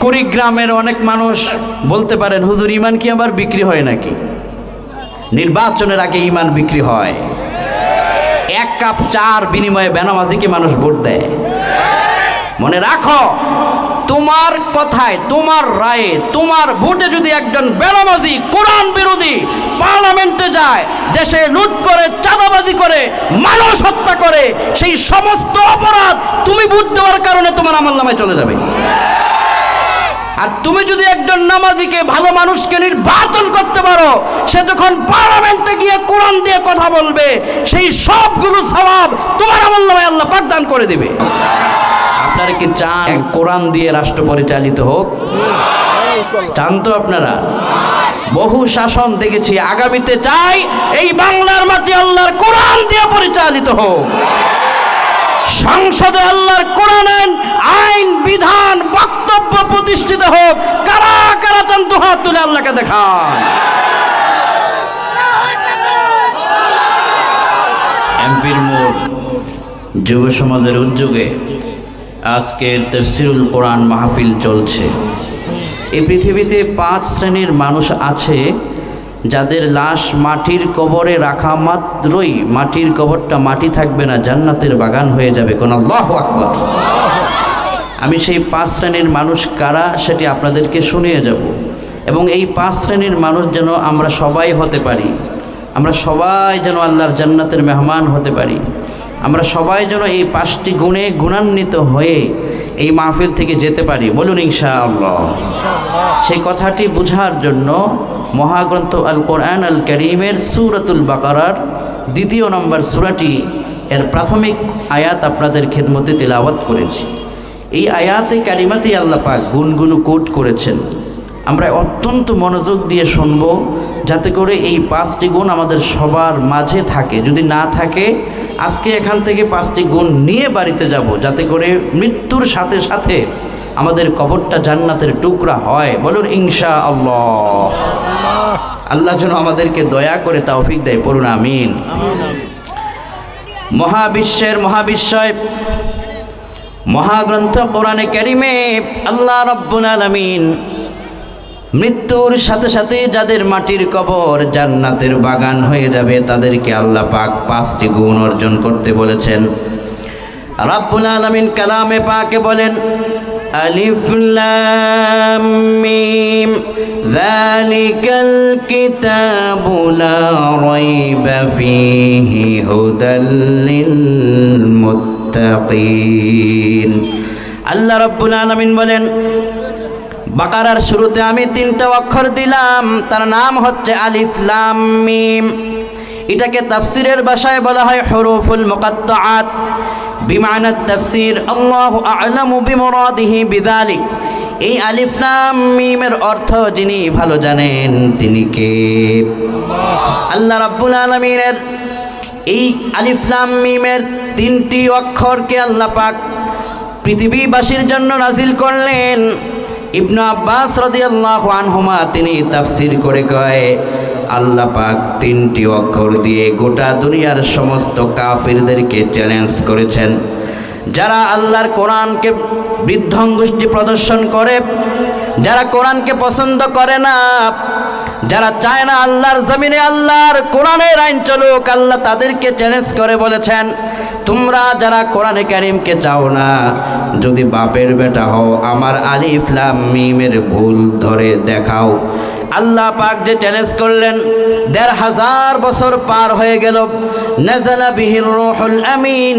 কুড়িগ্রামের অনেক মানুষ বলতে পারেন, হুজুর, ইমান কি আবার বিক্রি হয় নাকি? নির্বাচনের আগে ইমান বিক্রি হয়। এক কাপ চার বিনিময়ে বেনামাজিকে মানুষ ভোট দেয়। মনে রাখো, তোমার কথায়, তোমার রায়ে, তোমার ভোটে যদি একজন বেনামাজি, কোরআন বিরোধী পার্লামেন্টে যায়, দেশে লুট করে, চাঁদাবাজি করে, মানুষ হত্যা করে, সেই সমস্ত অপরাধ তুমি ভোট দেওয়ার কারণে তোমার আমল নামায় চলে যাবে। আর তুমি যদি একজন নামাজিকে ভালো মানুষকে নির্বাচন করতে পারো, সে যখন পার্লামেন্টে গিয়ে কোরআন দিয়ে কথা বলবে, সেই সবগুলো স্বভাব তোমার আমল নামায় আল্লাহ পাঠদান করে দেবে। আপনারা কি চান কোরআন দিয়ে রাষ্ট্র পরিচালিত হোক? চান তো আপনারা। বহু শাসন দেখেছি, আগামীতে চাই এই বাংলার মাটি আল্লাহর কোরআন দিয়ে পরিচালিত হোক। সংসদে আল্লাহর কোরআনের আইন, বিধান বক্তব্য প্রতিষ্ঠিত হোক কারা কারা চান দুহাত তুলে আল্লাহকে দেখান। এমপির মোড় যুব সমাজের উদ্যোগে আজকের তফসিরুল কোরআন মাহফিল চলছে। এই পৃথিবীতে পাঁচ শ্রেণির মানুষ আছে যাদের লাশ মাটির কবরে রাখা মাত্রই মাটির কবরটা মাটি থাকবে না, জান্নাতের বাগান হয়ে যাবে। কোন আল্লাহ আকবর। আমি সেই পাঁচ শ্রেণির মানুষ কারা সেটি আপনাদেরকে শুনিয়ে যাব। এবং এই পাঁচ শ্রেণির মানুষ যেন আমরা সবাই হতে পারি। আমরা সবাই যেন আল্লাহর জান্নাতের মেহমান হতে পারি। আমরা সবাই যেন এই পাঁচটি গুণে গুণান্বিত হয়ে এই মাহফিল থেকে যেতে পারি। বলুন ইনশাআল্লাহ। সেই কথাটি বোঝার জন্য মহাগ্রন্থ আল কোরআন আল করিমের সুরাতুল বাকারার দ্বিতীয় নম্বর সুরাটি এর প্রাথমিক আয়াত আপনাদের খেদমতে তেলাওয়াত করেছি। এই আয়াতে কালিমাতেই আল্লাহ পাক গুণগুলো কোট করেছেন। আমরা অত্যন্ত মনোযোগ দিয়ে শুনব, যাতে করে এই পাঁচটি গুণ আমাদের সবার মাঝে থাকে। যদি না থাকে, আজকে এখান থেকে পাঁচটি গুণ নিয়ে বাড়িতে যাব, যাতে করে মৃত্যুর সাথে সাথে আমাদের কবরটা জান্নাতের টুকরা হয়। বলুন ইনশা আল্লাহ আল্লাহ যেন আমাদেরকে দয়া করে তৌফিক দেয়, পড়ুন, আমিন। মহাবিশ্বের মহাবিশ্বয়, মহাগ্রন্থ কোরআনে ক্যারিমে আল্লাহ রব্বুল আলমিন মৃত্যুর সাথে সাথে যাদের মাটির কবর জান্নাতের বাগান হয়ে যাবে, তাদেরকে আল্লাহ পাক পাঁচটি গুণ অর্জন করতে বলেছেন। রাব্বুল আলামিন কালামে পাকে বলেন, আলিফ লাম মিম, যালিকাল কিতাবু লা রাইবা ফীহি হুদাল লিল মুত্তাকিন। আল্লাহ রাব্বুল আলামিন বলেন বাকারার শুরুতে আমি তিনটা অক্ষর দিলাম, তার নাম হচ্ছে আলিফ, লাম, মিম। এটাকে তাফসিরের ভাষায় বলা হয় হরুফুল মুকাত্তাআত। বিমানাত তাফসির, আল্লাহু আ'লামু বিমুরাদিহি বিযালিক এই আলিফ, লাম, মিমের অর্থ যিনি ভালো জানেন তিনি কে? আল্লাহ রাব্বুল আলামিনের এই আলিফ, লাম, মিমের তিনটি অক্ষরকে আল্লাহ পাক পৃথিবীবাসীর জন্য নাজিল করলেন। ইবনু আব্বাস রাদিয়াল্লাহু আনহুমা তিনি তাফসির করে কয়, আল্লাহ পাক তিনটি অক্ষর দিয়ে গোটা দুনিয়ার সমস্ত কাফিরদেরকে চ্যালেঞ্জ করেছেন। যারা আল্লাহর কোরআনকে বৃদ্ধঙ্গুষ্টি প্রদর্শন করে, যারা কোরআনকে পছন্দ করে না, যারা চায় না আল্লাহর জমিনে আল্লাহর কোরআনের আইন চলুক, আল্লাহ তাদেরকে চ্যালেঞ্জ করে বলেছেন, তোমরা যারা কোরআনে কারিমকে চাও না, যদি বাপের বেটা হও, আমার আলিফ লাম মিমের ভুল ধরে দেখাও। আল্লাহ পাক যে চ্যালেঞ্জ করলেন, দেড় হাজার বছর পার হয়ে গেল, নাজালা বিহির রুহুল আমিন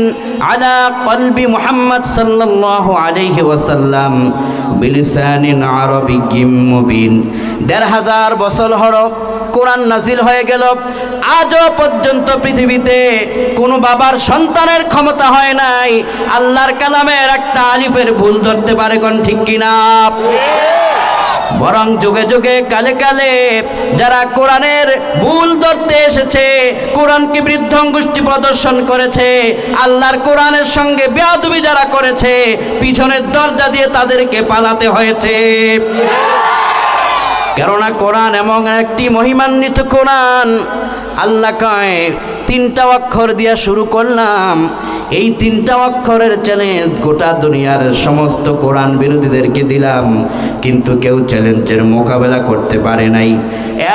আলা কলবি মুহাম্মদ সাল্লাল্লাহু আলাইহি ওয়াসাল্লাম বিলিসানিন আরবিয়্যিম মুবিন। দেড় হাজার বছর হল, কোরআন নাজিল হয়ে গেল, আজও পর্যন্ত পৃথিবীতে কোনো বাবার সন্তানের ক্ষমতা হয় নাই। আল্লাহর কালামের একটা আলিফের ভুল ধরতে পারে কোন ঠিক কিনা? বরং যুগে যুগে কালে কালে যারা কোরআনের ভুল ধরতে এসেছে, কোরআনকে বৃদ্ধঙ্গুষ্টি প্রদর্শন করেছে, আল্লাহর কোরআনের সঙ্গে বেয়াদবি যারা করেছে, পিছনের দরজা দিয়ে তাদেরকে পালাতে হয়েছে। কেননা কোরআন এমন একটি মহিমান্বিত কোরআন, আল্লাহ কয় তিনটা অক্ষর দিয়া শুরু করলাম। এই তিনটা অক্ষরের চ্যালেঞ্জ গোটা দুনিয়ার সমস্ত কোরআন বিরোধীদেরকে দিলাম। কিন্তু কেউ চ্যালেঞ্জের মোকাবেলা করতে পারে নাই।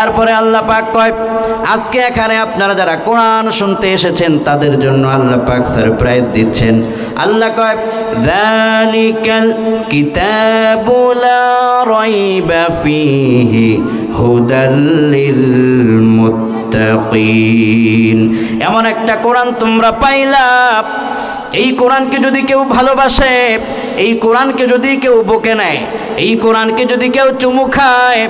এরপরে আল্লাহ পাক কয়, আজকে এখানে আপনারা যারা কোরআন শুনতে এসেছেন, তাদের জন্য আল্লাহ পাক সারপ্রাইজ দিচ্ছেন। আল্লাহ কয়, দালিকাল কিতাবু লা রাইবা ফিহি হুদাল্লিল মুত্তাকিন। এমন একটা কোরআন তোমরা পাইলা। এই কোরআনকে যদি কেউ ভালোবাসে এই কোরআনকে যদি কেউ বকে নেয়, এই কোরআনকে যদি কেউ চুমু খায়,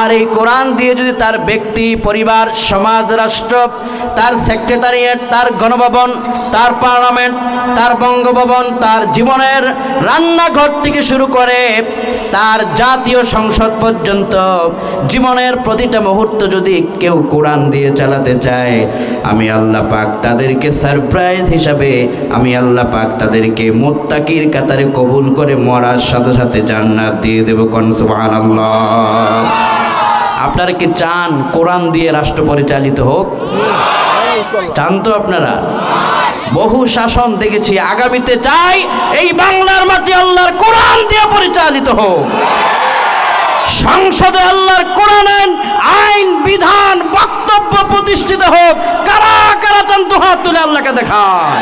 আর এই কোরআন দিয়ে যদি তার ব্যক্তি, পরিবার, সমাজ, রাষ্ট্র, তার সেক্রেটারিয়েট, তার গণভবন, তার পার্লামেন্ট, তার বঙ্গভবন, তার জীবনের রান্নাঘর থেকে শুরু করে তার জাতীয় সংসদ পর্যন্ত জীবনের প্রতিটা মুহূর্ত যদি কেউ কোরআন দিয়ে চালাতে চায়, আমি আল্লাহ পাক তাদেরকে সারপ্রাইজ হিসাবে, আমি আল্লাহ পাক তাদেরকে মোত্তাকির কাতারে কবুল করে মরার সাথে সাথে জান্নাত দিয়ে দেব কোন সুবহানাল্লাহ। আপনারা কি চান কোরআন দিয়ে রাষ্ট্র পরিচালিত হোক? চান তো আপনারা। বহু শাসন দেখেছি, আগামীতে চাই এই বাংলার মাটি আল্লাহর কোরআন দিয়ে পরিচালিত হোক। সংসদে আল্লাহর কোরআনের আইন, বিধান, বক্তব্য প্রতিষ্ঠিত হোক। কারা কারা চান দুহাত তুলে আল্লাহকে দেখান?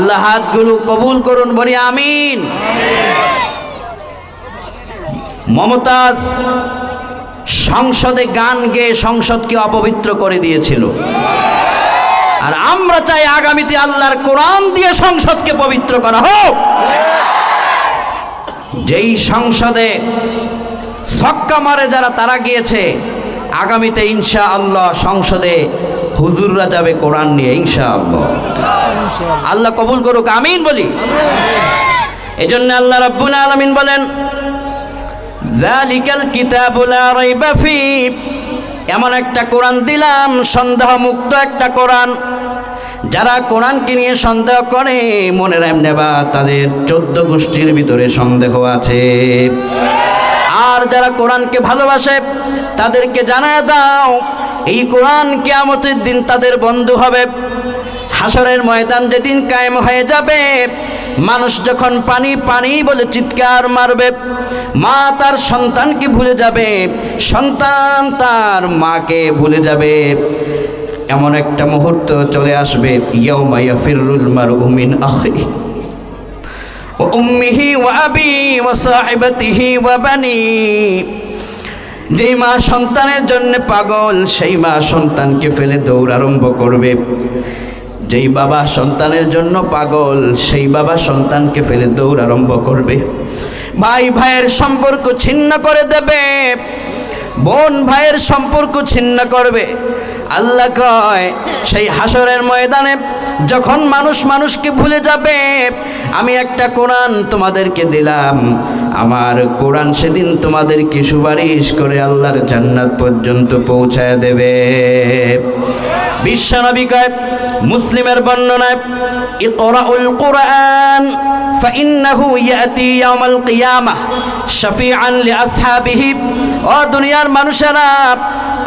আল্লাহ হাতগুলো কবুল করুন, বলি আমিন। মমতাজ সংসদে গান গেয়ে সংসদকে অপবিত্র করে দিয়েছিল। আর আমরা চাই আগামীতে আল্লাহর কোরআন দিয়ে সংসদকে পবিত্র করা হোক। যেই সংসদে ছক্কা মারে যারা, তারা গিয়েছে। আগামীতে ইনশা আল্লাহ সংসদে হুজুররা যাবে কোরআন নিয়ে ইনশা আল্লাহ আল্লাহ কবুল করুক আমিন বলি। এজন্য আল্লাহ রাব্বুল আলামিন বলেন রাইবা ফি। এমন একটা কোরআন দিলাম সন্দেহ মুক্ত একটা কোরআন। যারা কোরআনকে নিয়ে সন্দেহ করে মনে রাখবে বা তাদের চোদ্দ গোষ্ঠীর ভিতরে সন্দেহ আছে। আর যারা কোরআনকে ভালোবাসে তাদেরকে জানায় দাও এই কোরআন কেয়ামতের দিন তাদের বন্ধু হবে। হাসরের ময়দান যেদিন কায়েম হয়ে যাবে, মানুষ যখন পানি পানি বলে চিৎকার মারবে, মা তার সন্তানকে ভুলে যাবে, সন্তান তার মাকে ভুলে যাবে। এমন একটা মুহূর্ত চলে আসবে, ইয়াউমা ইয়াফিরুল মারউ মিন আখি। ওয়া উম্মিহি ওয়া আবি ওয়া সাহিবাতিহি ওয়া বানি। যেই মা সন্তানের জন্য পাগল, সেই মা সন্তানকে ফেলে দৌড় আরম্ভ করবে। যেই বাবা সন্তানের জন্য পাগল, সেই বাবা সন্তানকে ফেলে দৌড় আরম্ভ করবে। ভাই ভাইয়ের সম্পর্ক ছিন্ন করে দেবে। বোন ভাইয়ের সম্পর্ক ছিন্ন করবে। আল্লাহ কয় সেই হাসরের ময়দানে যখন মানুষ মানুষকে ভুলে যাবে আমি একটা কোরআন তোমাদেরকে দিলাম আমার কোরআন সেদিন তোমাদেরকে সুপারিশ করে আল্লাহর জান্নাত পর্যন্ত পৌঁছায় দেবে বিশ্বনবী কয় মুসলিমের বর্ণনায় ইকরাউল কোরআন فإنه يأتي يوم القيامة شفيعا لأصحابه ও দুনিয়ার মানুষেরা,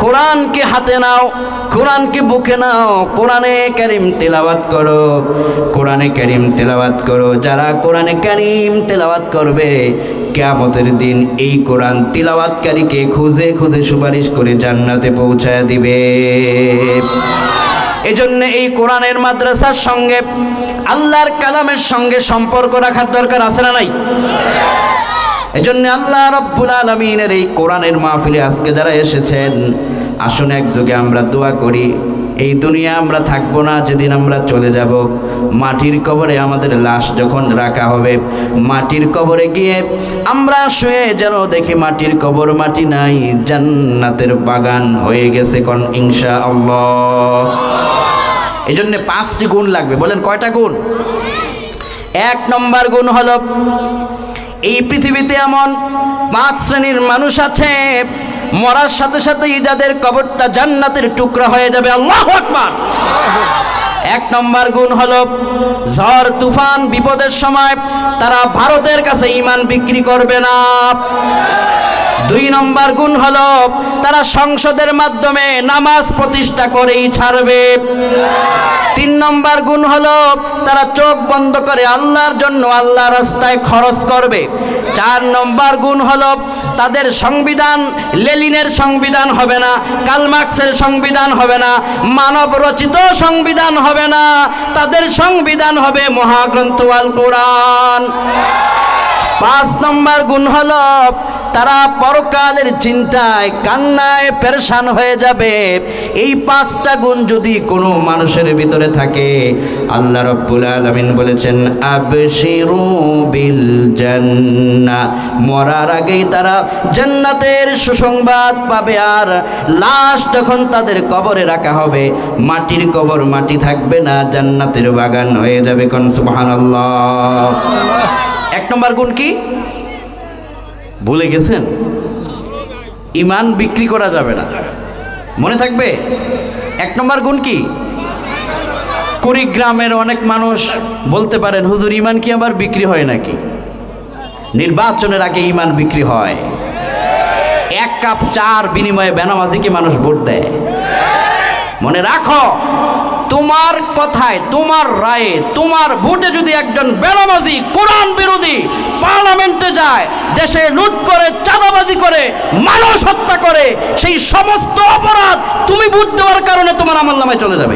কোরআনকে হাতে নাও, কোরআনকে বুকে নাও, কোরআনে কারিম তেলাওয়াত করো, কোরআনে কারিম তেলাওয়াত করো, যারা কোরআনে কারিম তেলাওয়াত করবে, কেয়ামতের দিন এই কোরআন তিলাওয়াতকারীকে খুঁজে খুঁজে সুপারিশ করে জান্নাতে পৌঁছায় দিবে। এজন্য এই কোরআনের মাদ্রাসার সঙ্গে আল্লাহর কালামের সঙ্গে সম্পর্ক রাখার দরকার আছে না নাই? এজন্য আল্লাহ রব্বুল আলমিনের এই কোরআনের মাহফিলে আজকে যারা এসেছেন, আসুন একযোগে আমরা দোয়া করি, এই দুনিয়া আমরা থাকব না, যেদিন আমরা চলে যাব। মাটির কবরে আমাদের লাশ যখন রাখা হবে, মাটির কবরে গিয়ে আমরা শুয়ে যেন দেখি মাটির কবর, মাটি নাই, জান্নাতের বাগান হয়ে গেছে কোন ইনশা আল্লাহ এই জন্যে পাঁচটি গুণ লাগবে, বলেন কয়টা গুণ? এক নম্বর গুণ হলো এই পৃথিবীতে এমন পাঁচ শ্রেণির মানুষ আছে, মরার সাথে সাথে যাদের কবরটা জান্নাতের টুকরা হয়ে যাবে। আল্লাহ আকবার! এক নম্বর গুণ হল, ঝড়, তুফান বিপদের সময় তারা ভারতের কাছে ইমান বিক্রি করবে না। দুই নম্বর গুণ হল তারা সংসদের মাধ্যমে নামাজ প্রতিষ্ঠা করেই ছাড়বে। তিন নম্বর গুণ হল তারা চোখ বন্ধ করে আল্লাহর জন্য আল্লাহ রাস্তায় খরচ করবে। চার নম্বর গুণ হল তাদের সংবিধান লেলিনের সংবিধান হবে না কালমার্কসের সংবিধান হবে না, মানব রচিত সংবিধান হবে না, তাদের সংবিধান হবে মহাগ্রন্থ আল কোরআন। পাঁচ নম্বর গুণ হলো তারা পরকালের চিন্তায়, কান্নায় পেরেশান হয়ে যাবে। এই পাঁচটা গুণ যদি কোনো মানুষের ভিতরে থাকে, আল্লাহ রব্বুল আলামিন বলেছেন, আবশিরু বিল মরার আগেই তারা জান্নাতের সুসংবাদ পাবে আর লাশ যখন তাদের কবরে রাখা হবে, মাটির কবর মাটি থাকবে না, জান্নাতের বাগান হয়ে যাবে কোন? সুবহানাল্লাহ। এক নম্বর গুণ কি? ভুলে গেছেন? ইমান বিক্রি করা যাবে না। মনে থাকবে? এক নম্বর গুণ কি? কুড়িগ্রামের অনেক মানুষ বলতে পারেন, হুজুর, ইমান কি আবার বিক্রি হয় নাকি? নির্বাচনের আগে ইমান বিক্রি হয়। এক কাপ চার বিনিময়ে বেনামাজিকে মানুষ ভোট দেয়। মনে রাখো তোমার কথায়, তোমার রায়ে, তোমার ভোটে যদি একজন বেড়াবাজি কোরআন বিরোধী পার্লামেন্টে যায়, দেশে লুট করে, চাঁদাবাজি করে, মানুষ হত্যা করে, সেই সমস্ত অপরাধ তুমি ভোট দেওয়ার কারণে তোমার আমল নামায় চলে যাবে।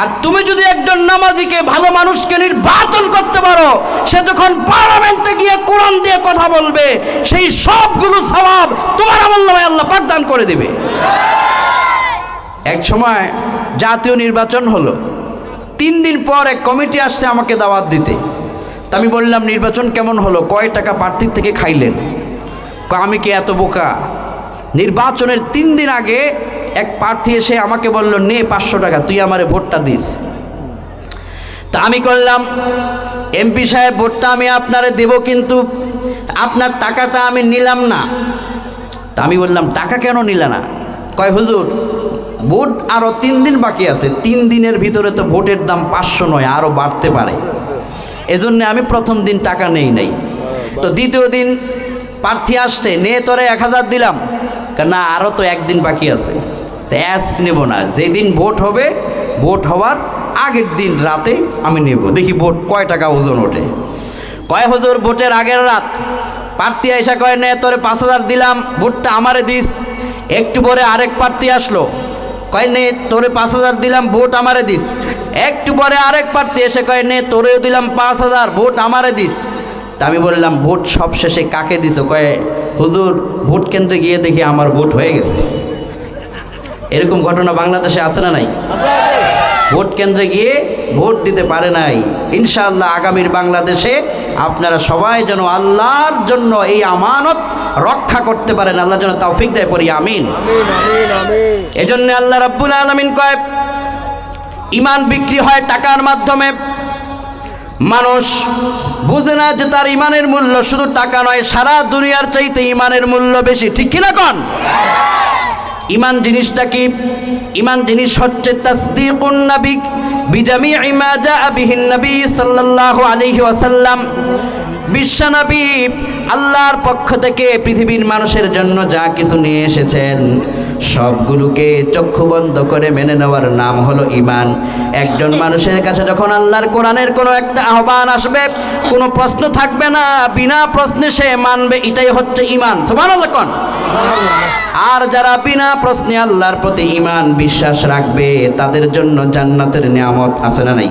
আর তুমি যদি একজন নামাজিকে, ভালো মানুষকে নির্বাচন করতে পারো, সে যখন পার্লামেন্টে গিয়ে কোরআন দিয়ে কথা বলবে, সেই সবগুলো স্বভাব তোমার আমল নামায় আল্লাহ পাঠদান করে দেবে। এক সময় জাতীয় নির্বাচন হলো। তিন দিন পর এক কমিটি আসছে আমাকে দাওয়াত দিতে। তা আমি বললাম, নির্বাচন কেমন হলো? কয় টাকা প্রার্থীর থেকে খাইলেন? আমি কি এত বোকা? নির্বাচনের তিন দিন আগে এক প্রার্থী এসে আমাকে বলল, নে পাঁচশো টাকা, তুই আমারে ভোটটা দিস। তা আমি করলাম, এমপি সাহেব, ভোটটা আমি আপনারে দেব কিন্তু আপনার টাকাটা আমি নিলাম না। তা আমি বললাম, টাকা কেন নিলে না? কয়, হুজুর ভোট আরও তিন দিন বাকি আছে। তিন দিনের ভিতরে তো ভোটের দাম পাঁচশো নয় আরও বাড়তে পারে। এজন্য আমি প্রথম দিন টাকা নেই নাই। তো দ্বিতীয় দিন প্রার্থী আসছে, নে তোরে এক হাজার দিলাম। না আরও তো একদিন বাকি আছে। তো অ্যাস্ক নেব না। যেদিন ভোট হবে, ভোট হওয়ার আগের দিন রাতে আমি নেব। দেখি ভোট কয় টাকা ওজন ওঠে। কয় হুজুর, ভোটের আগের রাত? প্রার্থী এসে কয়, নে তোরে পাঁচ হাজার দিলাম, ভোটটা আমারে দিস। একটু পরে আরেক প্রার্থী আসলো। কয়, নে, তোরে পাঁচ হাজার দিলাম, ভোট আমারে দিস। একটু পরে আরেক প্রার্থী এসে কয়, নে, তোরেও দিলাম পাঁচ হাজার, ভোট আমারে দিস। তা আমি বললাম, ভোট সব শেষে কাকে দিস কয়ে, হুজুর, ভোট কেন্দ্রে গিয়ে দেখি আমার ভোট হয়ে গেছে। এরকম ঘটনা বাংলাদেশে আছে না নাই? ভোট কেন্দ্রে গিয়ে ভোট দিতে পারে নাই। ইনশাআল্লাহ আগামীর বাংলাদেশে আপনারা সবাই যেন আল্লাহর জন্য এই আমানত রক্ষা করতে পারেন। আল্লাহ যেন তৌফিক দেয় পড়ি আমিন। এজন্য আল্লাহ রাব্বুল আলামিন কয় ইমান বিক্রি হয় টাকার মাধ্যমে। মানুষ বুঝে না যে তার ইমানের মূল্য শুধু টাকা নয় সারা দুনিয়ার চাইতে ইমানের মূল্য বেশি। ঠিক কিনা কন? ইমান জিনিসটা কি? ইমান জিনিস হচ্ছে তাসদিকুন নবী বিজামিই মা জাআ বিহিন নবী সাল্লাল্লাহু আলাইহি ওয়াসাল্লাম বিশ্বনবী আল্লাহর পক্ষ থেকে পৃথিবীর মানুষের জন্য যা কিছু নিয়ে এসেছেন, সবগুলোকে চক্ষু বন্ধ করে মেনে নেওয়ার নাম হলো ইমান একজন মানুষের কাছে যখন আল্লাহর কোরআনের কোনো একটা আহ্বান আসবে, কোনো প্রশ্ন থাকবে না, বিনা প্রশ্নে সে মানবে এটাই হচ্ছে ইমান কোন? আর যারা বিনা প্রশ্নে আল্লাহর প্রতি ইমান বিশ্বাস রাখবে, তাদের জন্য জান্নাতের নিয়ামত আছে না নাই?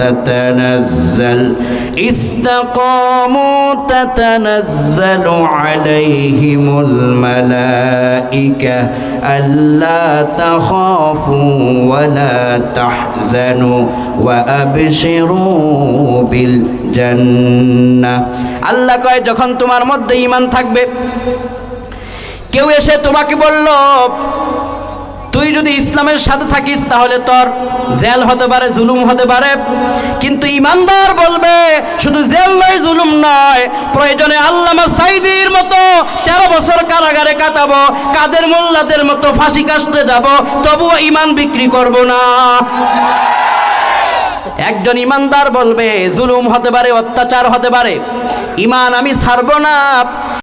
تتنزل استقاموا تتنزل عليهم الملائكة ألا تخافوا ولا تحزنوا وأبشروا بالجنة আল্লাহ কয় যখন তোমার মধ্যে ইমান থাকবে কেউ এসে তোমাকে বলল তুই যদি ইসলামের সাথে থাকিস, তাহলে তোর জেল হতে পারে, জুলুম হতে পারে। কিন্তু ইমানদার বলবে, শুধু জেল নয়, জুলুম নয়। প্রয়োজনে আল্লামা সাইদির মতো তেরো বছর কারাগারে কাটাবো, কাদের মোল্লাদের মতো ফাঁসি কাটতে যাব, তবুও ইমান বিক্রি করব না। একজন ইমানদার বলবে, জুলুম হতে পারে, অত্যাচার হতে পারে। ইমান আমি ছাড়বো না।